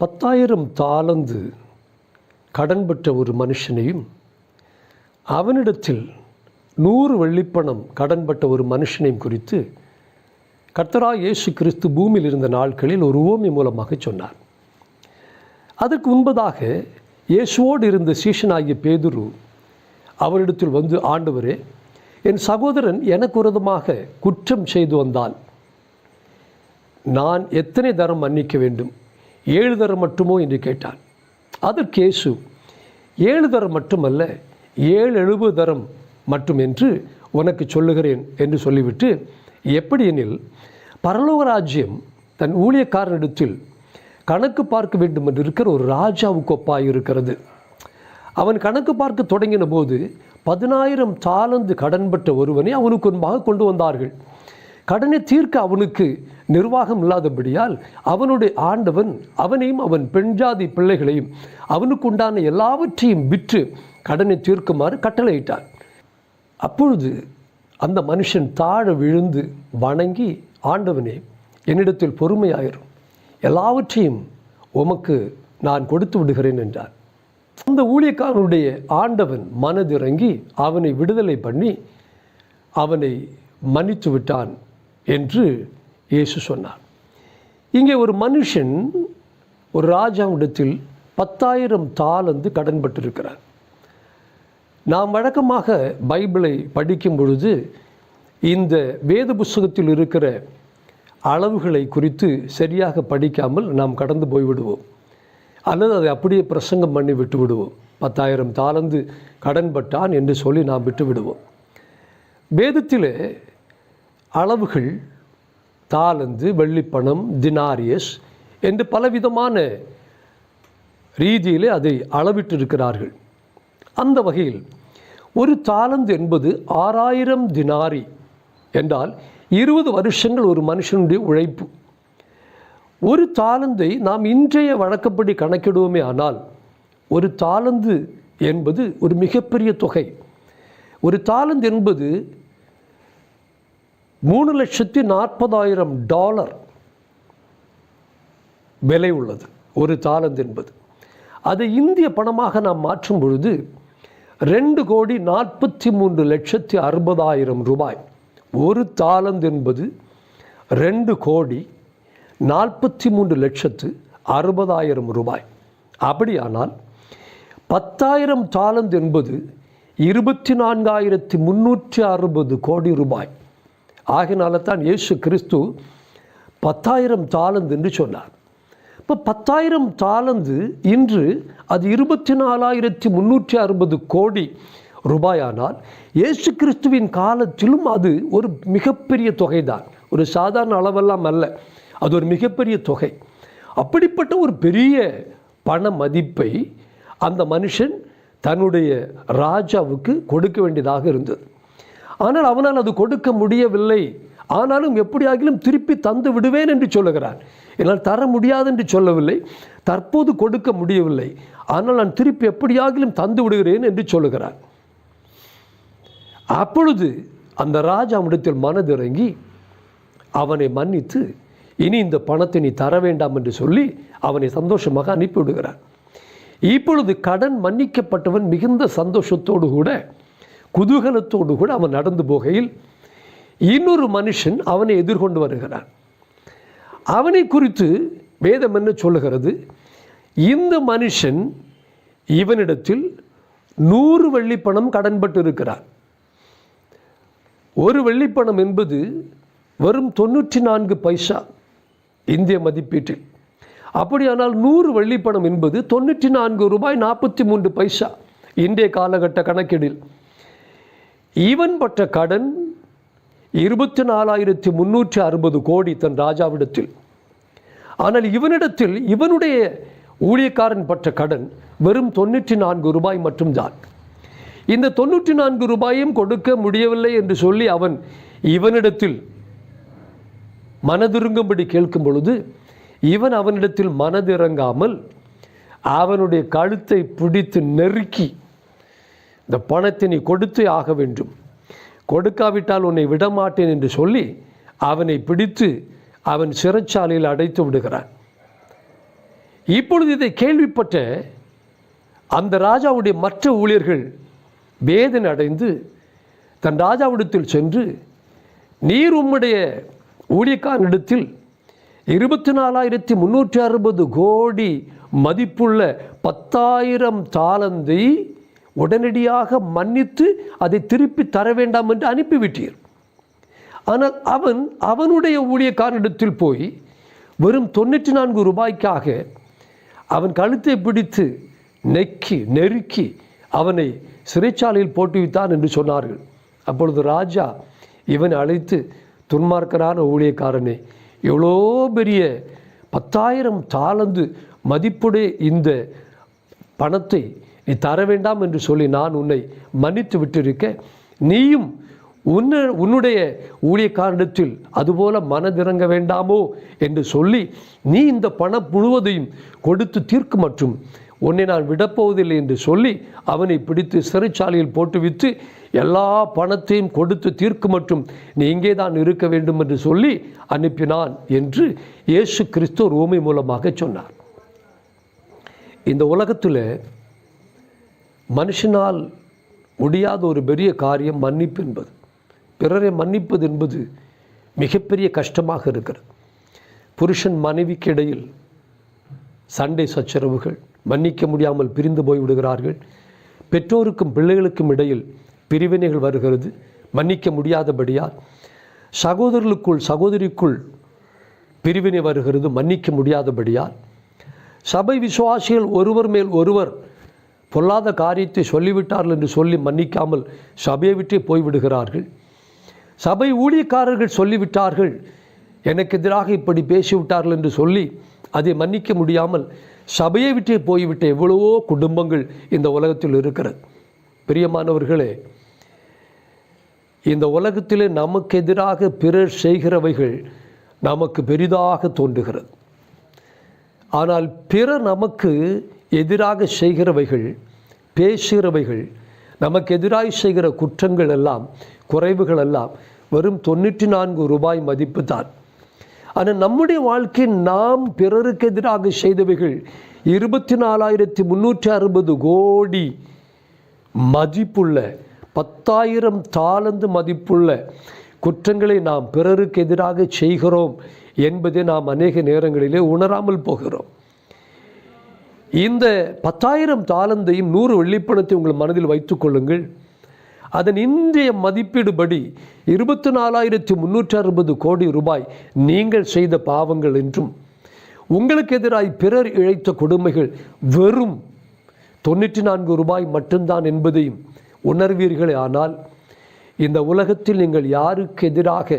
பத்தாயிரம் தாளந்து கடன் பெற்ற ஒரு மனுஷனையும் அவனிடத்தில் நூறு வெள்ளிப்பணம் கடன் ஒரு மனுஷனையும் குறித்து கர்த்தரா இயேசு கிறிஸ்து பூமியில் இருந்த நாட்களில் ஒரு ஓமி மூலமாக சொன்னார். அதற்கு முன்பதாக இயேசுவோடு இருந்த சீஷனாகிய பேதுரு அவரிடத்தில் வந்து ஆண்டவரே என் சகோதரன் எனக்கு விரோதமாக குற்றம் செய்து வந்தால் நான் எத்தனை தரம் மன்னிக்க வேண்டும்? ஏழு தரம் மட்டுமோ என்று கேட்டான். அதற்கு இயேசு ஏழு தரம் மட்டுமல்ல ஏழு எழுபது தரம் மட்டும் என்று உனக்கு சொல்லுகிறேன் என்று சொல்லிவிட்டு எப்படி எனில் பரலோக ராஜ்யம் தன் ஊழியக்காரனிடத்தில் கணக்கு பார்க்க வேண்டும் என்று இருக்கிற ஒரு ராஜாவுக்கு ஒப்பாக இருக்கிறது அவன் கணக்கு பார்க்க தொடங்கின போது பதினாயிரம் தாளந்து கடன்பட்ட ஒருவனை அவனுக்கு முன்பாக கொண்டு வந்தார்கள். கடனை தீர்க்க அவனுக்கு நிர்வாகம் இல்லாதபடியால் அவனுடைய ஆண்டவன் அவனையும் அவன் பெண்ஜாதி பிள்ளைகளையும் அவனுக்குண்டான எல்லாவற்றையும் விற்று கடனை தீர்க்குமாறு கட்டளையிட்டார். அப்பொழுது அந்த மனுஷன் தாழ விழுந்து வணங்கி ஆண்டவனே என்னிடத்தில் பொறுமையாயிரும் எல்லாவற்றையும் உமக்கு நான் கொடுத்து விடுகிறேன் என்றார். அந்த ஊழியக்காரனுடைய ஆண்டவன் மனதிறங்கி அவனை விடுதலை பண்ணி அவனை மன்னித்து விட்டான். என்று இயேசு சொன்னார். இங்கே ஒரு மனுஷன் ஒரு ராஜாவிடத்தில் பத்தாயிரம் தாளந்து கடன்பட்டிருக்கிறார் நாம் வழக்கமாக பைபிளை படிக்கும் பொழுது இந்த வேத புஸ்தகத்தில் இருக்கிற அளவுகளை குறித்து சரியாக படிக்காமல் நாம் கடந்து போய்விடுவோம். அல்லது அதை அப்படியே பிரசங்கம் பண்ணி விட்டு விடுவோம் பத்தாயிரம் தாளந்து கடன்பட்டான் என்று சொல்லி நாம் விட்டு விடுவோம் வேதத்தில் அளவுகள் தாளந்து வெள்ளிப்பணம் தினாரியஸ் என்று பலவிதமான ரீதியிலே அதை அளவிட்டிருக்கிறார்கள். அந்த வகையில் ஒரு தாளந்து என்பது ஆறாயிரம் தினாரி என்றால் இருபது வருஷங்கள் ஒரு மனுஷனுடைய உழைப்பு. ஒரு தாளந்தை நாம் இன்றைய வழக்கப்படி கணக்கிடுவோமே ஆனால் ஒரு தாளந்து என்பது ஒரு மிகப்பெரிய தொகை. ஒரு தாளந்து என்பது மூணு லட்சத்தி நாற்பதாயிரம் டாலர் விலை உள்ளது. ஒரு தாளந்து என்பது. அதை இந்திய பணமாக நாம் மாற்றும் பொழுது ரெண்டு கோடி நாற்பத்தி மூன்று லட்சத்தி அறுபதாயிரம் ரூபாய். ஒரு தாளந்து என்பது ரெண்டு கோடி நாற்பத்தி மூன்று லட்சத்து அறுபதாயிரம் ரூபாய். அப்படியானால் பத்தாயிரம் தாளந்து என்பது இருபத்தி நான்காயிரத்தி முந்நூற்றி அறுபது கோடி ரூபாய். ஆகினால தான் இயேசு கிறிஸ்து பத்தாயிரம் தாளந்து என்று சொன்னார். இப்போ பத்தாயிரம் தாளந்து இன்று அது இருபத்தி நாலாயிரத்தி முந்நூற்றி அறுபது கோடி ரூபாயானால் இயேசு கிறிஸ்துவின் காலத்திலும் அது ஒரு மிகப்பெரிய தொகைதான். ஒரு சாதாரண அளவெல்லாம் அல்ல. அது ஒரு மிகப்பெரிய தொகை. அப்படிப்பட்ட ஒரு பெரிய பண மதிப்பை அந்த மனுஷன் தன்னுடைய ராஜாவுக்கு கொடுக்க வேண்டியதாக இருந்தது. ஆனால் அவனால் அது கொடுக்க முடியவில்லை. ஆனாலும் எப்படியாகிலும் திருப்பி தந்து விடுவேன் என்று சொல்லுகிறான். என்னால் தர முடியாது என்று சொல்லவில்லை. தற்போது கொடுக்க முடியவில்லை. ஆனால் நான் திருப்பி எப்படியாகிலும் தந்து விடுகிறேன் என்று சொல்லுகிறான். அப்பொழுது அந்த ராஜா ராஜாவிடத்தில் மனதிறங்கி அவனை மன்னித்து இனி இந்த பணத்தை நீ தர வேண்டாம் என்று சொல்லி அவனை சந்தோஷமாக அனுப்பிவிடுகிறான். இப்பொழுது கடன் மன்னிக்கப்பட்டவன் மிகுந்த சந்தோஷத்தோடு கூட குதூகலத்தோடு கூட அவன் நடந்து போகையில் இன்னொரு மனுஷன் அவனை எதிர்கொண்டு வருகிறான். அவனை குறித்து வேதம் என்ன சொல்லுகிறது? இந்த மனுஷன் இவனிடத்தில் நூறு வெள்ளிப்பணம் கடன்பட்டு இருக்கிறான் ஒரு வெள்ளிப்பணம் என்பது வெறும் தொண்ணூற்றி நான்கு பைசா இந்திய மதிப்பீட்டில். அப்படியானால் நூறு வெள்ளிப்பணம் என்பது தொண்ணூற்றி நான்கு ரூபாய் நாற்பத்தி மூன்று பைசா இன்றைய காலகட்ட கணக்கீடில். இவன் பட்ட கடன் இருபத்தி நாலாயிரத்தி முந்நூற்றி அறுபது கோடி தன் ராஜாவிடத்தில். ஆனால் இவனிடத்தில் இவனுடைய ஊழியக்காரன் பட்ட கடன் வெறும் தொண்ணூற்றி நான்கு ரூபாய் மட்டும்தான். இந்த தொண்ணூற்றி நான்கு ரூபாயும் கொடுக்க முடியவில்லை என்று சொல்லி அவன் இவனிடத்தில் மனதிருங்கும்படி கேட்கும் பொழுது இவன் அவனிடத்தில் மனதிறங்காமல் அவனுடைய கழுத்தை பிடித்து நெருக்கி இந்த பணத்தை நீ கொடுத்தே ஆக வேண்டும். கொடுக்காவிட்டால் உன்னை விடமாட்டேன் என்று சொல்லி அவனை பிடித்து அவன் சிறைச்சாலையில் அடைத்து விடுகிறான். இப்பொழுது இதை கேள்விப்பட்ட அந்த ராஜாவுடைய மற்ற ஊழியர்கள் வேதனை அடைந்து தன் ராஜாவிடத்தில் சென்று நீர் உம்முடைய ஊழியக்காரனிடத்தில் இருபத்தி நாலாயிரத்தி முந்நூற்றி அறுபது கோடி மதிப்புள்ள பத்தாயிரம் தாளந்தை உடனடியாக மன்னித்து அதை திருப்பி தர வேண்டாம் என்று அனுப்பிவிட்டீர். ஆனால் அவன் அவனுடைய ஊழியக்காரனிடத்தில் போய் வெறும் தொண்ணூற்றி நான்கு ரூபாய்க்காக அவன் கழுத்தை பிடித்து நெக்கி நெருக்கி அவனை சிறைச்சாலையில் போட்டு என்று சொன்னார்கள். அப்பொழுது ராஜா இவனை அழைத்து துன்மார்க்கரான ஊழியக்காரனே எவ்வளோ பெரிய பத்தாயிரம் தாளந்து மதிப்புடைய இந்த பணத்தை நீ தர வேண்டாம் என்று சொல்லி நான் உன்னை மன்னித்து விட்டிருக்க நீயும் உன்ன உன்னுடைய ஊழியக்காரனிடத்தில் அதுபோல மனதிறங்க வேண்டாமோ என்று சொல்லி நீ இந்த பணம் முழுவதையும் கொடுத்து தீர்க்கு மற்றும் உன்னை நான் விடப்போவதில்லை என்று சொல்லி அவனை பிடித்து சிறைச்சாலையில் போட்டுவித்து எல்லா பணத்தையும் கொடுத்து தீர்க்கு மற்றும் நீ இங்கே தான் இருக்க வேண்டும் என்று சொல்லி அனுப்பினான் என்று இயேசு கிறிஸ்து ரோமை மூலமாக சொன்னார். இந்த உலகத்தில் மனுஷனால் முடியாத ஒரு பெரிய காரியம் மன்னிப்பு என்பது. பிறரை மன்னிப்பது என்பது மிகப்பெரிய கஷ்டமாக இருக்கிறது. புருஷன் மனைவிக்கு இடையில் சண்டை சச்சரவுகள் மன்னிக்க முடியாமல் பிரிந்து போய் விடுகிறார்கள். பெற்றோருக்கும் பிள்ளைகளுக்கும் இடையில் பிரிவினைகள் வருகிறது. மன்னிக்க முடியாதபடியால் சகோதரர்களுக்குள் சகோதரிக்குள் பிரிவினை வருகிறது. மன்னிக்க முடியாதபடியால் சபை விசுவாசிகள் ஒருவர் மேல் ஒருவர் பொல்லாத காரியத்தை சொல்லிவிட்டார்கள் என்று சொல்லி மன்னிக்காமல் சபையை விட்டே போய்விடுகிறார்கள். சபை ஊழியக்காரர்கள் சொல்லிவிட்டார்கள். எனக்கு எதிராக இப்படி பேசிவிட்டார்கள் என்று சொல்லி அதை மன்னிக்க முடியாமல் சபையை விட்டே போய்விட்ட எவ்வளவோ குடும்பங்கள் இந்த உலகத்தில் இருக்கிறது. பிரியமானவர்களே இந்த உலகத்திலே நமக்கு எதிராக பிறர் செய்கிறவைகள் நமக்கு பெரிதாக தோன்றுகிறது. ஆனால் பிறர் நமக்கு எதிராக செய்கிறவைகள் பேசுகிறவைகள் நமக்கு எதிராக செய்கிற குற்றங்கள் எல்லாம் குறைவுகள் எல்லாம் வெறும் தொண்ணூற்றி நான்கு ரூபாய் மதிப்பு தான். ஆனால் நம்முடைய வாழ்க்கை நாம் பிறருக்கு எதிராக செய்தவைகள் இருபத்தி நாலாயிரத்தி முந்நூற்றி அறுபது கோடி மதிப்புள்ள பத்தாயிரம் தாளந்து மதிப்புள்ள குற்றங்களை நாம் பிறருக்கு எதிராக செய்கிறோம் என்பதை நாம் அநேக நேரங்களிலே உணராமல் போகிறோம். இந்த பத்தாயிரம் தாளந்தையும் நூறு வெள்ளிப்பணத்தை உங்கள் மனதில் வைத்துக் கொள்ளுங்கள். அதன் இன்றைய மதிப்பீடுபடி இருபத்தி நாலாயிரத்தி முந்நூற்றி அறுபது கோடி ரூபாய் நீங்கள் செய்த பாவங்கள் என்றும் உங்களுக்கு எதிராய் பிறர் இழைத்த கொடுமைகள் வெறும் தொண்ணூற்றி நான்கு ரூபாய் மட்டும்தான் என்பதையும் உணர்வீர்களே ஆனால் இந்த உலகத்தில் நீங்கள் யாருக்கு எதிராக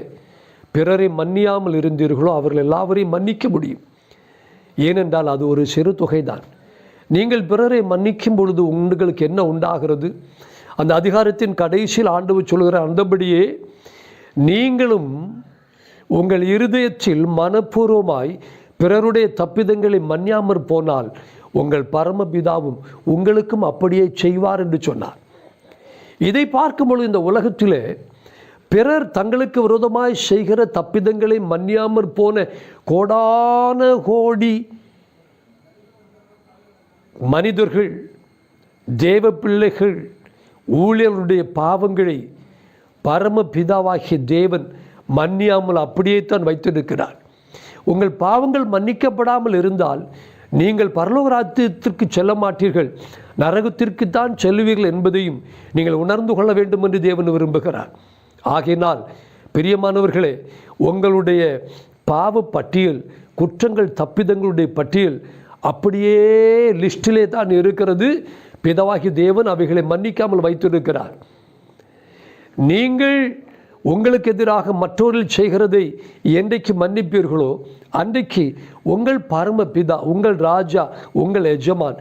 பிறரை மன்னியாமல் இருந்தீர்களோ அவர்கள் எல்லாவரையும் மன்னிக்க முடியும். ஏனென்றால் அது ஒரு சிறு தொகைதான். நீங்கள் பிறரை மன்னிக்கும் பொழுது உங்களுக்கு என்ன உண்டாகிறது? அந்த அதிகாரத்தின் கடைசியில் ஆண்டவர் சொல்கிற அந்தபடியே நீங்களும் உங்கள் இருதயத்தில் மனப்பூர்வமாய் பிறருடைய தப்பிதங்களை மன்னியாமற் போனால் உங்கள் பரமபிதாவும் உங்களுக்கும் அப்படியே செய்வார் என்று சொன்னார். இதை பார்க்கும்பொழுது இந்த உலகத்திலே பிறர் தங்களுக்கு விரோதமாய் செய்கிற தப்பிதங்களை மன்னியாமற் போன கோடான கோடி மனிதர்கள் தேவ பிள்ளைகள் ஊழியர்களுடைய பாவங்களை பரமபிதாவாகிய தேவன் மன்னியாமல் அப்படியே தான் வைத்திருக்கிறார். உங்கள் பாவங்கள் மன்னிக்கப்படாமல் இருந்தால் நீங்கள் பரலோகராத்தியத்திற்கு செல்ல மாட்டீர்கள். நரகத்திற்கு தான் செல்லுவீர்கள் என்பதையும் நீங்கள் உணர்ந்து கொள்ள வேண்டும் என்று தேவன் விரும்புகிறார். ஆகையினால் பிரியமானவர்களே உங்களுடைய பாவ பட்டியல் குற்றங்கள் தப்பிதங்களுடைய பட்டியல் அப்படியே லிஸ்டிலே தான் இருக்கிறது. பிதவாகி தேவன் அவைகளை மன்னிக்காமல் வைத்திருக்கிறார். நீங்கள் உங்களுக்கு எதிராக மற்றவர்கள் செய்கிறதை என்றைக்கு மன்னிப்பீர்களோ அன்றைக்கு உங்கள் பரம பிதா உங்கள் ராஜா உங்கள் எஜமான்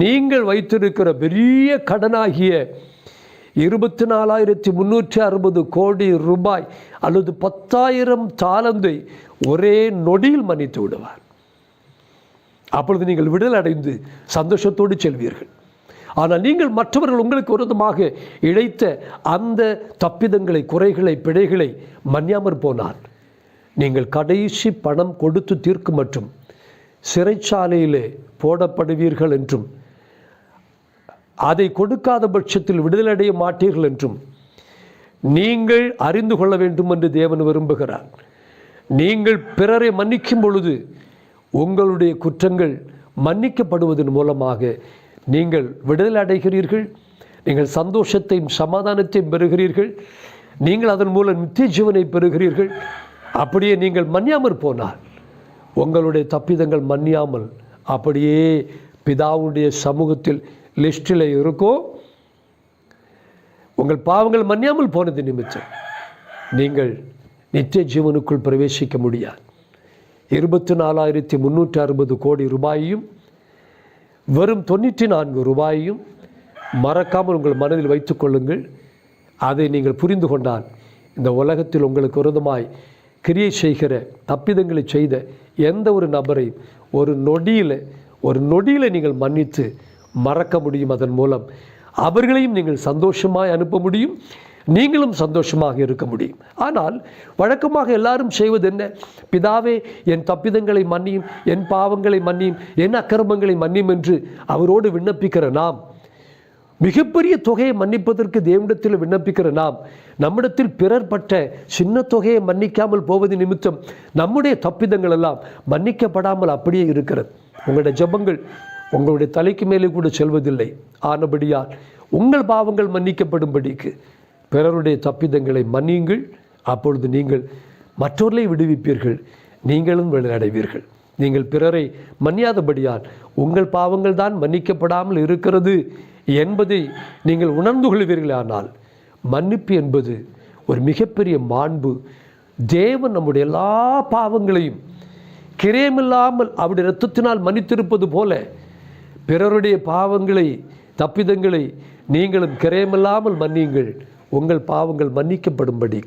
நீங்கள் வைத்திருக்கிற பெரிய கடனாகிய இருபத்தி நாலாயிரத்தி முந்நூற்றி அறுபது கோடி ரூபாய் அல்லது பத்தாயிரம் தாளந்தை ஒரே நொடியில் மன்னித்து விடுவார். அப்பொழுது நீங்கள் விடுதலை அடைந்து சந்தோஷத்தோடு செல்வீர்கள். ஆனால் நீங்கள் மற்றவர்கள் உங்களுக்கு விரோதமாக இழைத்த அந்த தப்பிதங்களை குறைகளை பிழைகளை மன்னியாமற் போனால் நீங்கள் கடைசி பணம் கொடுத்து தீர்க்கும் மற்றும் சிறைச்சாலையிலே போடப்படுவீர்கள் என்றும் அதை கொடுக்காத பட்சத்தில் விடுதலடைய மாட்டீர்கள் என்றும் நீங்கள் அறிந்து கொள்ள வேண்டும் என்று தேவன் விரும்புகிறார். நீங்கள் பிறரை மன்னிக்கும் பொழுது உங்களுடைய குற்றங்கள் மன்னிக்கப்படுவதன் மூலமாக நீங்கள் விடுதலை அடைகிறீர்கள் நீங்கள் சந்தோஷத்தையும் சமாதானத்தையும் பெறுகிறீர்கள் நீங்கள் அதன் மூலம் நித்திய ஜீவனை பெறுகிறீர்கள். அப்படியே நீங்கள் மன்னியாமல் போனால் உங்களுடைய தப்பிதங்கள் மன்னியாமல் அப்படியே பிதாவுடைய சமூகத்தில் லிஸ்டில் இருக்கோ. உங்கள் பாவங்கள் மன்னியாமல் போனது நிமித்தம் நீங்கள் நித்திய ஜீவனுக்குள் பிரவேசிக்க முடியாது. இருபத்தி நாலாயிரத்தி முந்நூற்றி அறுபது கோடி ரூபாயையும் வெறும் தொண்ணூற்றி நான்கு ரூபாயையும் மறக்காமல் உங்கள் மனதில் வைத்துக்கொள்ளுங்கள் அதை நீங்கள் புரிந்து கொண்டால் இந்த உலகத்தில் உங்களுக்கு விரதமாய் கிரியை செய்கிற தப்பிதங்களை செய்த எந்த ஒரு நபரையும் ஒரு நொடியில் ஒரு நொடியில் நீங்கள் மன்னித்து மறக்க முடியும். அதன் மூலம் அவர்களையும் நீங்கள் சந்தோஷமாய் அனுப்ப முடியும். நீங்களும் சந்தோஷமாக இருக்க முடியும். ஆனால் வழக்கமாக எல்லாரும் செய்வது என்ன? பிதாவே என் தப்பிதங்களை மன்னியும் என் பாவங்களை மன்னியும் என் அக்கிரமங்களை மன்னியும் என்று அவரோடு விண்ணப்பிக்கிற நாம். மிகப்பெரிய தொகையை மன்னிப்பதற்கு தேவனிடத்தில் விண்ணப்பிக்கிற நாம். நம்மிடத்தில் பிறர் பட்ட சின்ன தொகையை மன்னிக்காமல் போவது நிமித்தம் நம்முடைய தப்பிதங்கள் எல்லாம் மன்னிக்கப்படாமல் அப்படியே இருக்கிறது. உங்களுடைய ஜெபங்கள் உங்களுடைய தலைக்கு மேலே கூட செல்வதில்லை. ஆனபடியால் உங்கள் பாவங்கள் மன்னிக்கப்படும்படிக்கு பிறருடைய தப்பிதங்களை மன்னியுங்கள். அப்பொழுது நீங்கள் மற்றவர்களை விடுவிப்பீர்கள். நீங்களும் விளையாடுவீர்கள் நீங்கள் பிறரை மன்னியாதபடியால் உங்கள் பாவங்கள் தான் மன்னிக்கப்படாமல் இருக்கிறது என்பதை நீங்கள் உணர்ந்து கொள்வீர்களானால் மன்னிப்பு என்பது ஒரு மிகப்பெரிய மாண்பு. தேவன் நம்முடைய எல்லா பாவங்களையும் கிரேமில்லாமல் அவருடைய ரத்தத்தினால் மன்னித்திருப்பது போல பிறருடைய பாவங்களை தப்பிதங்களை நீங்களும் கிரயமில்லாமல் மன்னியுங்கள். உங்கள் பாவங்கள் மன்னிக்கப்படும்படி.